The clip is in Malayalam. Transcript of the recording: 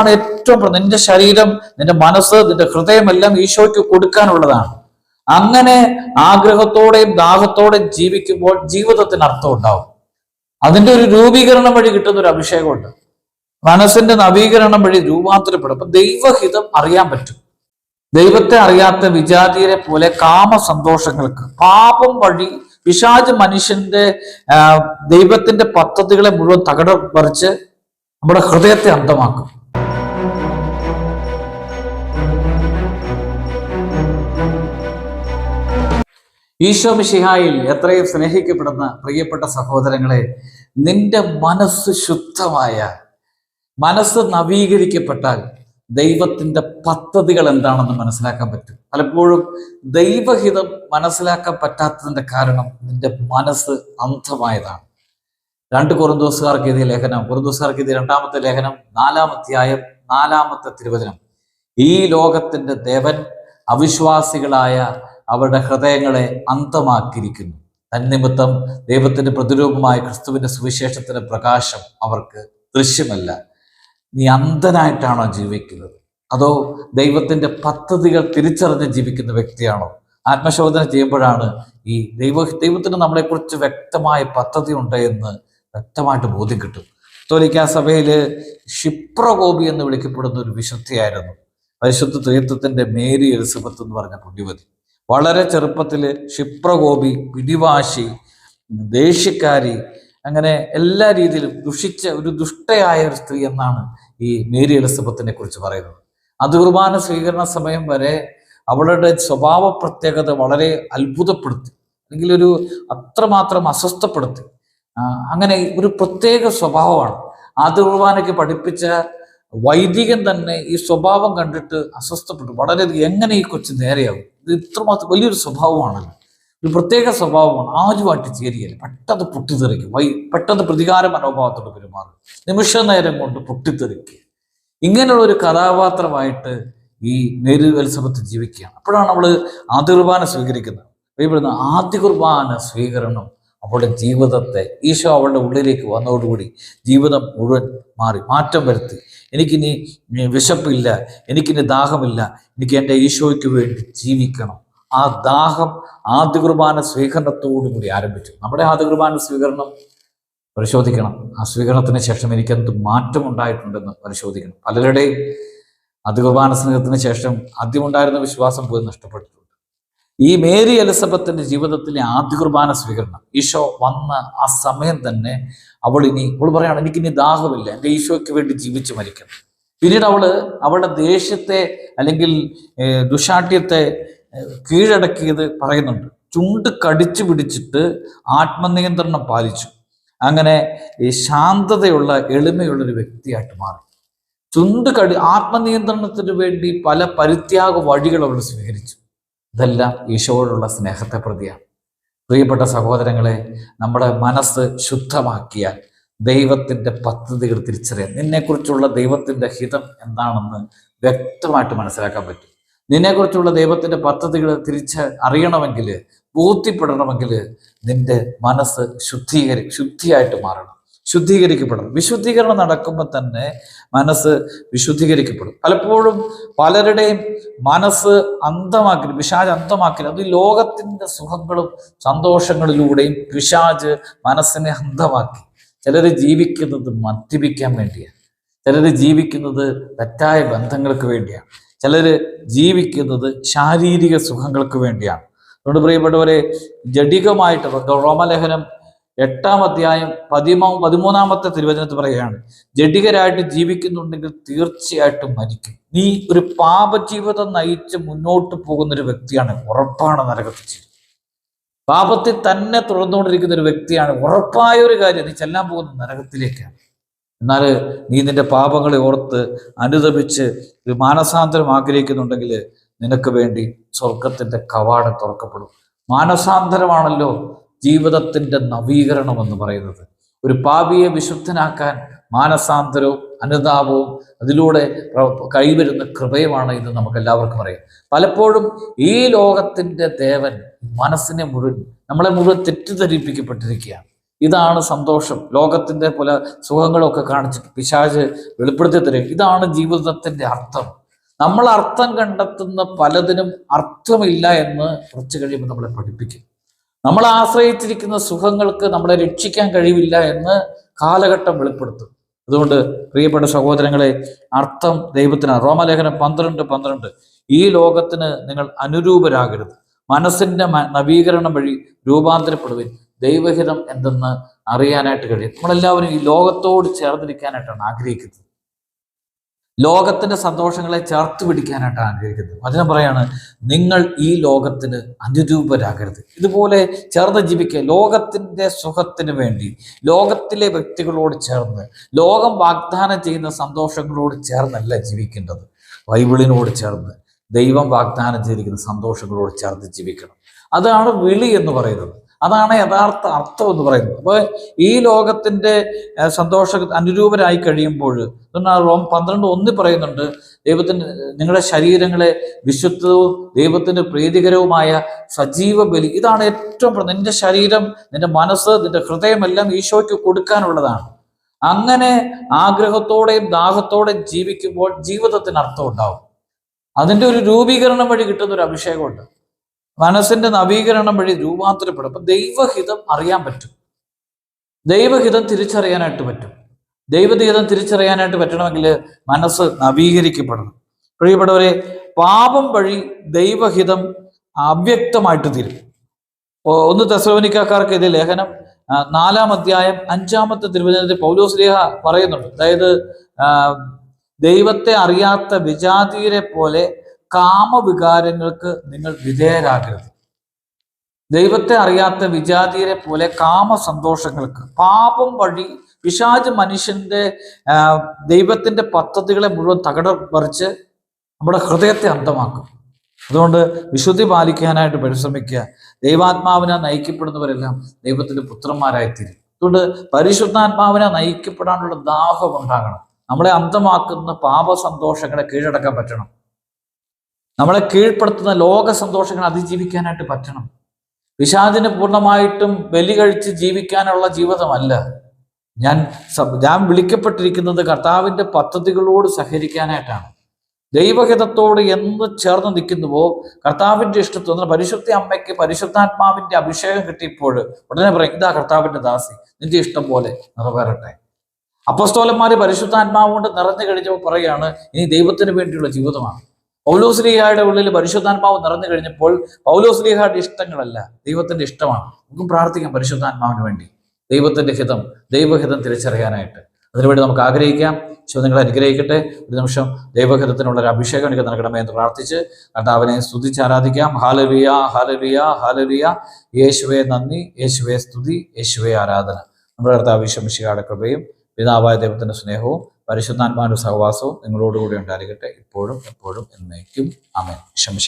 മനസ്സാണ് ഏറ്റവും നിന്റെ ശരീരം നിന്റെ മനസ്സ് നിന്റെ ഹൃദയമെല്ലാം ഈശോയ്ക്ക് കൊടുക്കാനുള്ളതാണ്. അങ്ങനെ ആഗ്രഹത്തോടെയും ദാഹത്തോടെയും ജീവിക്കുമ്പോൾ ജീവിതത്തിന് അർത്ഥം ഉണ്ടാവും. അതിന്റെ ഒരു രൂപീകരണം വഴി കിട്ടുന്ന ഒരു അഭിഷേകമുണ്ട്. മനസ്സിന്റെ നവീകരണം വഴി രൂപാന്തരപ്പെടും. അപ്പൊ ദൈവഹിതം അറിയാൻ പറ്റും. ദൈവത്തെ അറിയാത്ത വിജാതിയരെ പോലെ കാമ സന്തോഷങ്ങൾക്ക് പാപം വഴി പിശാജ് മനുഷ്യന്റെ ദൈവത്തിന്റെ പദ്ധതികളെ മുഴുവൻ തകട പറിച്ച് നമ്മുടെ ഹൃദയത്തെ അന്തമാക്കും ഈശോ മിശിഹായിൽ എത്രയും സ്നേഹിക്കപ്പെടുന്ന പ്രിയപ്പെട്ട സഹോദരങ്ങളെ നിന്റെ മനസ്സ് ശുദ്ധമായ മനസ്സ് നവീകരിക്കപ്പെട്ടാൽ ദൈവത്തിന്റെ പദ്ധതികൾ എന്താണെന്ന് മനസ്സിലാക്കാൻ പറ്റും. പലപ്പോഴും ദൈവഹിതം മനസ്സിലാക്കാൻ പറ്റാത്തതിന്റെ കാരണം നിന്റെ മനസ്സ് അന്ധമായതാണ്. രണ്ട് കുറുന്തോസുകാർക്ക് എഴുതിയ ലേഖനം കുറുന്തോസുകാർക്ക് എഴുതിയ രണ്ടാമത്തെ ലേഖനം നാലാം നാലാമധ്യായം നാലാമത്തെ തിരുവചനം. ഈ ലോകത്തിന്റെ ദേവൻ അവിശ്വാസികളായ അവരുടെ ഹൃദയങ്ങളെ അന്തമാക്കിയിരിക്കുന്നു. തന്നിമിത്തം ദൈവത്തിന്റെ പ്രതിരൂപമായ ക്രിസ്തുവിന്റെ സുവിശേഷത്തിന്റെ പ്രകാശം അവർക്ക് ദൃശ്യമല്ല. നീ അന്ധനായിട്ടാണോ ജീവിക്കുന്നത്? അതോ ദൈവത്തിന്റെ പദ്ധതികൾ തിരിച്ചറിഞ്ഞ് ജീവിക്കുന്ന വ്യക്തിയാണോ? ആത്മശോധന ചെയ്യുമ്പോഴാണ് ഈ ദൈവ ദൈവത്തിന് നമ്മളെക്കുറിച്ച് വ്യക്തമായ പദ്ധതി ഉണ്ട് എന്ന് വ്യക്തമായിട്ട് ബോധ്യം കിട്ടും കത്തോലിക്കാ സഭയിൽ ക്ഷിപ്രകോപി എന്ന് വിളിക്കപ്പെടുന്ന ഒരു വിശുദ്ധിയായിരുന്നു. പരിശുദ്ധ തീർത്ഥത്തിന്റെ മേരി എലിസബത്ത് എന്ന് പറഞ്ഞ പുണ്യവതി. വളരെ ചെറുപ്പത്തിൽ ക്ഷിപ്രകോപി പിടിവാശി ദേഷ്യക്കാരി അങ്ങനെ എല്ലാ രീതിയിലും ദുഷിച്ച ഒരു ദുഷ്ടയായ ഒരു സ്ത്രീ എന്നാണ് ഈ മേരി എലിസബത്തിനെ കുറിച്ച് പറയുന്നത്. അത് കുർബാന സ്വീകരണ സമയം വരെ അവളുടെ സ്വഭാവ പ്രത്യേകത വളരെ അത്ഭുതപ്പെടുത്തി. അല്ലെങ്കിൽ ഒരു അത്രമാത്രം അസ്വസ്ഥപ്പെടുത്തി. അങ്ങനെ ഒരു പ്രത്യേക സ്വഭാവമാണ്. ആദ്യ കുർബാനയ്ക്ക് പഠിപ്പിച്ച വൈദികൻ തന്നെ ഈ സ്വഭാവം കണ്ടിട്ട് അസ്വസ്ഥപ്പെട്ടു. വളരെ എങ്ങനെ ഈ കൊച്ചു നേരെയാവും ഇത് ഇത്രമാത്രം വലിയൊരു സ്വഭാവമാണല്ലോ. ഒരു പ്രത്യേക സ്വഭാവമാണ്. ആരുമായിട്ട് ചേരിയല്ല. പെട്ടെന്ന് പൊട്ടിത്തെറിക്കും. വൈ പെട്ടെന്ന് പ്രതികാര മനോഭാവത്തോട് പെരുമാറും. നിമിഷ നേരം കൊണ്ട് പൊട്ടിത്തെറിക്കുക ഇങ്ങനെയുള്ള ഒരു കഥാപാത്രമായിട്ട് ഈ മേരി എലിസബത്ത് ജീവിക്കുകയാണ്. അപ്പോഴാണ് നമ്മൾ ആദ്യ കുർബാന സ്വീകരിക്കുന്നത്. ഇവിടുന്ന് ആദ്യ കുർബാന സ്വീകരണം അവളുടെ ജീവിതത്തെ ഈശോ അവളുടെ ഉള്ളിലേക്ക് വന്നതോടുകൂടി ജീവിതം മുഴുവൻ മാറി മാറ്റം വരുത്തി. എനിക്കിനി വിശപ്പില്ല എനിക്കിനി ദാഹമില്ല എനിക്ക് എന്റെ ഈശോയ്ക്ക് വേണ്ടി ജീവിക്കണം. ആ ദാഹം ആദ്യ കുർബാന സ്വീകരണത്തോടുകൂടി ആരംഭിച്ചു. നമ്മുടെ ആദ്യ കുർബാന സ്വീകരണം പരിശോധിക്കണം. ആ സ്വീകരണത്തിന് ശേഷം എനിക്ക് എന്ത് മാറ്റം ഉണ്ടായിട്ടുണ്ടെന്ന് പരിശോധിക്കണം. പലരുടെയും ആദ്യ കുർബാന സ്നേഹത്തിന് ശേഷം ആദ്യമുണ്ടായിരുന്ന വിശ്വാസം പോയി നഷ്ടപ്പെട്ടിട്ടുണ്ട് ഈ മേരി എലിസബത്തിന്റെ ജീവിതത്തിലെ ആദ്യ കുർബാന സ്വീകരണം. ഈശോ വന്ന ആ സമയം തന്നെ അവൾ ഇനി അവൾ പറയാണ് എനിക്കിനി ദാഹമില്ല. എന്റെ ഈശോയ്ക്ക് വേണ്ടി ജീവിച്ചു മരിക്കണം. പിന്നീട് അവൾ അവളുടെ ദേഷ്യത്തെ അല്ലെങ്കിൽ ദുഷാഠ്യത്തെ കീഴടക്കിയത് പറയുന്നുണ്ട്. ചുണ്ട് കടിച്ചു പിടിച്ചിട്ട് ആത്മനിയന്ത്രണം പാലിച്ചു. അങ്ങനെ ഈ ശാന്തതയുള്ള എളിമയുള്ള ഒരു വ്യക്തിയായിട്ട് മാറി. ചുണ്ട് കടി ആത്മനിയന്ത്രണത്തിന് വേണ്ടി പല പരിത്യാഗ വഴികൾ അവൾ സ്വീകരിച്ചു. ഇതെല്ലാം ഈശോയോടുള്ള സ്നേഹത്തെ പ്രതിയാണ്. പ്രിയപ്പെട്ട സഹോദരങ്ങളെ നമ്മുടെ മനസ്സ് ശുദ്ധമാക്കിയാൽ ദൈവത്തിന്റെ പദ്ധതികൾ തിരിച്ചറിയാൻ നിന്നെക്കുറിച്ചുള്ള ദൈവത്തിന്റെ ഹിതം എന്താണെന്ന് വ്യക്തമായിട്ട് മനസ്സിലാക്കാൻ പറ്റും. നിന്നെക്കുറിച്ചുള്ള ദൈവത്തിന്റെ പദ്ധതികൾ തിരിച്ച് അറിയണമെങ്കിൽ ബോധ്യപ്പെടണമെങ്കിൽ നിന്റെ മനസ്സ് ശുദ്ധീകരി ശുദ്ധിയായിട്ട് മാറണം. ശുദ്ധീകരിക്കപ്പെടണം വിശുദ്ധീകരണം നടക്കുമ്പോൾ തന്നെ മനസ്സ് വിശുദ്ധീകരിക്കപ്പെടും. പലപ്പോഴും പലരുടെയും മനസ്സ് അന്ധമാക്കി പിശാജ് അന്ധമാക്കി അത് ലോകത്തിന്റെ സുഖങ്ങളും സന്തോഷങ്ങളിലൂടെയും പിശാജ് മനസ്സിനെ അന്ധമാക്കി. ചിലർ ജീവിക്കുന്നത് മദ്യപിക്കാൻ വേണ്ടിയാണ്. ചിലർ ജീവിക്കുന്നത് തെറ്റായ ബന്ധങ്ങൾക്ക് വേണ്ടിയാണ്. ചിലർ ജീവിക്കുന്നത് ശാരീരിക സുഖങ്ങൾക്ക് വേണ്ടിയാണ്. അതുകൊണ്ട് പ്രിയപ്പെട്ടവരെ ജഡികമായിട്ട് റോമലേഖനം എട്ടാം അധ്യായം പതിമൂ പതിമൂന്നാമത്തെ തിരുവചനത്തിൽ പറയുകയാണ് ജഡികരായിട്ട് ജീവിക്കുന്നുണ്ടെങ്കിൽ തീർച്ചയായിട്ടും മരിക്കും. നീ ഒരു പാപജീവിതം നയിച്ച് മുന്നോട്ട് പോകുന്ന ഒരു വ്യക്തിയാണ് ഉറപ്പാണ് നരകത്തിൽ. പാപത്തിൽ തന്നെ തുടർന്നുകൊണ്ടിരിക്കുന്ന ഒരു വ്യക്തിയാണ് ഉറപ്പായ ഒരു കാര്യം നീ ചെല്ലാൻ പോകുന്ന നരകത്തിലേക്കാണ്. എന്നാൽ നീ നിന്റെ പാപങ്ങളെ ഓർത്ത് അനുദപിച്ച് ഒരു മാനസാന്തരം ആഗ്രഹിക്കുന്നുണ്ടെങ്കിൽ നിനക്ക് വേണ്ടി സ്വർഗത്തിന്റെ കവാടം തുറക്കപ്പെടും. മാനസാന്തരമാണല്ലോ ജീവിതത്തിന്റെ നവീകരണം എന്ന് പറയുന്നത്. ഒരു പാപിയെ വിശുദ്ധനാക്കാൻ മാനസാന്തരവും അനുതാപവും അതിലൂടെ കൈവരുന്ന കൃപയുമാണ് ഇത് നമുക്ക് എല്ലാവർക്കും അറിയാം. പലപ്പോഴും ഈ ലോകത്തിന്റെ ദേവൻ മനസ്സിനെ മുഴുവൻ നമ്മളെ മുഴുവൻ തെറ്റിദ്ധരിപ്പിക്കപ്പെട്ടിരിക്കുകയാണ്. ഇതാണ് സന്തോഷം. ലോകത്തിന്റെ പല സുഖങ്ങളൊക്കെ കാണിച്ചിട്ട് പിശാജ് വെളിപ്പെടുത്തി തരും ഇതാണ് ജീവിതത്തിന്റെ അർത്ഥം. നമ്മൾ അർത്ഥം കണ്ടെത്തുന്ന പലതിനും അർത്ഥമില്ല എന്ന് കുറച്ച് കഴിയുമ്പോൾ നമ്മളെ പഠിപ്പിക്കും. നമ്മൾ ആശ്രയിച്ചിരിക്കുന്ന സുഖങ്ങൾക്ക് നമ്മളെ രക്ഷിക്കാൻ കഴിവില്ല എന്ന് കാലഘട്ടം വെളിപ്പെടുത്തും. അതുകൊണ്ട് പ്രിയപ്പെട്ട സഹോദരങ്ങളെ അർത്ഥം ദൈവത്തിനാണ്. റോമലേഖനം പന്ത്രണ്ട് പന്ത്രണ്ട്. ഈ ലോകത്തിന് നിങ്ങൾ അനുരൂപരാകരുത്. മനസ്സിന്റെ നവീകരണം വഴി രൂപാന്തരപ്പെടുവിൻ. ദൈവഹിതം എന്തെന്ന് അറിയാനായിട്ട് കഴിയും. നമ്മളെല്ലാവരും ഈ ലോകത്തോട് ചേർന്നിരിക്കാനായിട്ടാണ് ആഗ്രഹിക്കുന്നത്. ലോകത്തിന്റെ സന്തോഷങ്ങളെ ചേർത്ത് പിടിക്കാനായിട്ടാണ് ആഗ്രഹിക്കുന്നത്. വചനം പറയാണ് നിങ്ങൾ ഈ ലോകത്തിന് അനുരൂപരാകരുത്. ഇതുപോലെ ചേർന്ന് ജീവിക്കുക. ലോകത്തിന്റെ സുഖത്തിന് വേണ്ടി ലോകത്തിലെ വ്യക്തികളോട് ചേർന്ന് ലോകം വാഗ്ദാനം ചെയ്യുന്ന സന്തോഷങ്ങളോട് ചേർന്നല്ല ജീവിക്കേണ്ടത്. ബൈബിളിനോട് ചേർന്ന് ദൈവം വാഗ്ദാനം ചെയ്തിരിക്കുന്ന സന്തോഷങ്ങളോട് ചേർന്ന് ജീവിക്കണം. അതാണ് വിളി എന്ന് പറയുന്നത്. അതാണ് യഥാർത്ഥ അർത്ഥം എന്ന് പറയുന്നത്. അപ്പോൾ ഈ ലോകത്തിന്റെ ഏഹ്, സന്തോഷ അനുരൂപരായി കഴിയുമ്പോൾ അതുകൊണ്ടാണ് റോം പന്ത്രണ്ട് ഒന്ന് പറയുന്നുണ്ട് ദൈവത്തിന് നിങ്ങളുടെ ശരീരങ്ങളെ വിശുദ്ധവും ദൈവത്തിന് പ്രീതികരവുമായ സജീവ ബലി ഇതാണ് ഏറ്റവും നിന്റെ ശരീരം നിന്റെ മനസ്സ് നിന്റെ ഹൃദയമെല്ലാം ഈശോയ്ക്ക് കൊടുക്കാനുള്ളതാണ്. അങ്ങനെ ആഗ്രഹത്തോടെയും ദാഹത്തോടെയും ജീവിക്കുമ്പോൾ ജീവിതത്തിന് അർത്ഥം ഉണ്ടാവും. അതിന്റെ ഒരു രൂപീകരണം വഴി കിട്ടുന്ന ഒരു അഭിഷേകമുണ്ട്. മനസ്സിന്റെ നവീകരണം വഴി രൂപാന്തരപ്പെടും. അപ്പം ദൈവഹിതം അറിയാൻ പറ്റും. ദൈവഹിതം തിരിച്ചറിയാനായിട്ട് പറ്റും. ദൈവഹിതം തിരിച്ചറിയാനായിട്ട് പറ്റണമെങ്കിൽ മനസ്സ് നവീകരിക്കപ്പെടണം. പ്രിയപ്പെട്ടവരെ പാപം വഴി ദൈവഹിതം അവ്യക്തമായിട്ട് തീരും. ഒന്ന് തെസലോനിക്കാർക്ക് ഇത് ലേഖനം നാലാം അധ്യായം അഞ്ചാമത്തെ തിരുവചനത്തിൽ പൗലോസ് ലേഖ പറയുന്നുണ്ട്. അതായത് ദൈവത്തെ അറിയാത്ത വിജാതീരെ പോലെ കാമവികാരങ്ങൾക്ക് നിങ്ങൾ വിധേയരാകരുത്. ദൈവത്തെ അറിയാത്ത വിജാതീയരെ പോലെ കാമ സന്തോഷങ്ങൾക്ക് പാപം വഴി പിശാജ് മനുഷ്യന്റെ ദൈവത്തിന്റെ പദ്ധതികളെ മുഴുവൻ തകട പറിച്ച് നമ്മുടെ ഹൃദയത്തെ അന്തമാക്കും അതുകൊണ്ട് വിശുദ്ധി പാലിക്കാനായിട്ട് പരിശ്രമിക്കുക. ദൈവാത്മാവിനെ നയിക്കപ്പെടുന്നവരെല്ലാം ദൈവത്തിന്റെ പുത്രന്മാരായിത്തീരും. അതുകൊണ്ട് പരിശുദ്ധാത്മാവിനെ നയിക്കപ്പെടാനുള്ള ദാഹം ഉണ്ടാകണം. നമ്മളെ അന്തമാക്കുന്ന പാപ സന്തോഷങ്ങളെ കീഴടക്കാൻ പറ്റണം. നമ്മളെ കീഴ്പ്പെടുത്തുന്ന ലോക സന്തോഷങ്ങൾ അതിജീവിക്കാനായിട്ട് പറ്റണം. വിഷാദിന് പൂർണമായിട്ടും ബലി കഴിച്ച് ജീവിക്കാനുള്ള ജീവിതമല്ല. ഞാൻ ഞാൻ വിളിക്കപ്പെട്ടിരിക്കുന്നത് കർത്താവിന്റെ പദ്ധതികളോട് സഹകരിക്കാനായിട്ടാണ്. ദൈവഹിതത്തോട് എന്ന് ചേർന്ന് നിൽക്കുന്നുവോ കർത്താവിന്റെ ഇഷ്ടത്തോന്ന് പരിശുദ്ധ അമ്മയ്ക്ക് പരിശുദ്ധാത്മാവിന്റെ അഭിഷേകം കിട്ടിയപ്പോൾ ഉടനെ പറയും ഇതാ കർത്താവിന്റെ ദാസി നിന്റെ ഇഷ്ടം പോലെ നിറവേറട്ടെ. അപ്പസ്തോലന്മാര് പരിശുദ്ധാത്മാവ് കൊണ്ട് നിറഞ്ഞു കഴിഞ്ഞപ്പോൾ പറയുകയാണ് ഇനി ദൈവത്തിന് വേണ്ടിയുള്ള ജീവിതമാണ്. പൗലോസ്ലിഹയുടെ ഉള്ളിൽ പരിശുദ്ധാത്മാവ് നിറഞ്ഞു കഴിഞ്ഞപ്പോൾ പൗലോസ്ലിഹയുടെ ഇഷ്ടങ്ങളല്ല ദൈവത്തിന്റെ ഇഷ്ടമാണ്. നമുക്കും പ്രാർത്ഥിക്കാം പരിശുദ്ധാത്മാവിന് വേണ്ടി. ദൈവത്തിന്റെ ഹിതം ദൈവഹിതം തിരിച്ചറിയാനായിട്ട്. അതിനുവേണ്ടി നമുക്ക് ആഗ്രഹിക്കാം. ശിവ നിങ്ങളെ അനുഗ്രഹിക്കട്ടെ. ഒരു നിമിഷം ദൈവഹിതത്തിനുള്ള ഒരു അഭിഷേകം എനിക്ക് നൽകണമേ എന്ന് പ്രാർത്ഥിച്ച് കർത്താവിനെ സ്തുതിച്ച് ആരാധിക്കാം. ഹാലലിയ ഹാലലിയ ഹാലലിയ യേശുവേ നന്ദി യേശുവേ സ്തുതി യേശുവേ ആരാധന. നമ്മുടെ കർത്താവ് ശിയാടെ കൃപയും പിതാവായ ദൈവത്തിന്റെ സ്നേഹവും പരിശുദ്ധാത്മാവിന്റെ സഹവാസവും നിങ്ങളോടുകൂടി ഉണ്ടായിരിക്കട്ടെ. ഇപ്പോഴും എപ്പോഴും എന്നേക്കും. അമേൻ വിശ്വമിശി